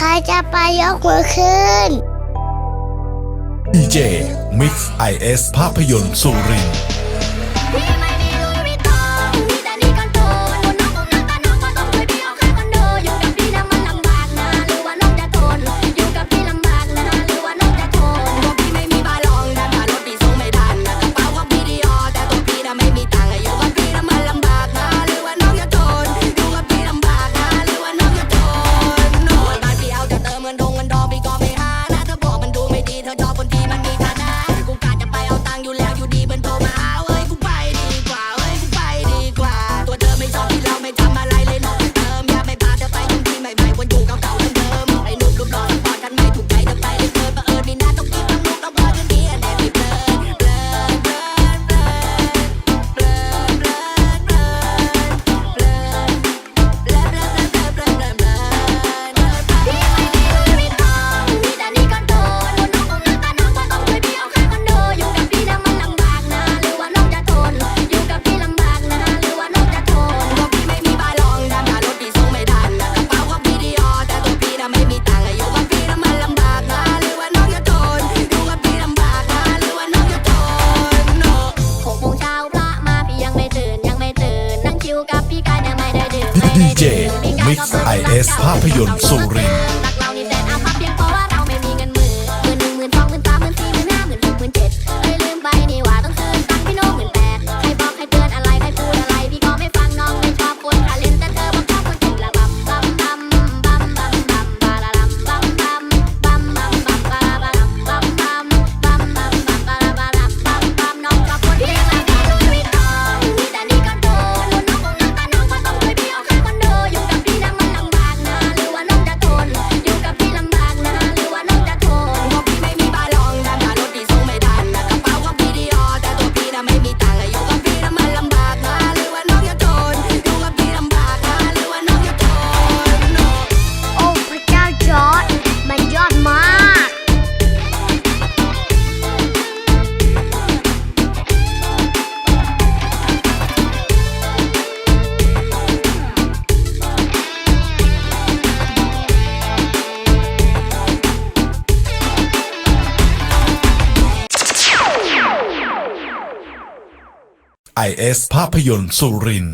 ใครจะไปยกมือขึ้น DJ Mix IS ภาพยนตร์สุรินทร์ ดีเจมิกไอเอสภาพยนตร์สุริน IS ภาพยนตร์สุริน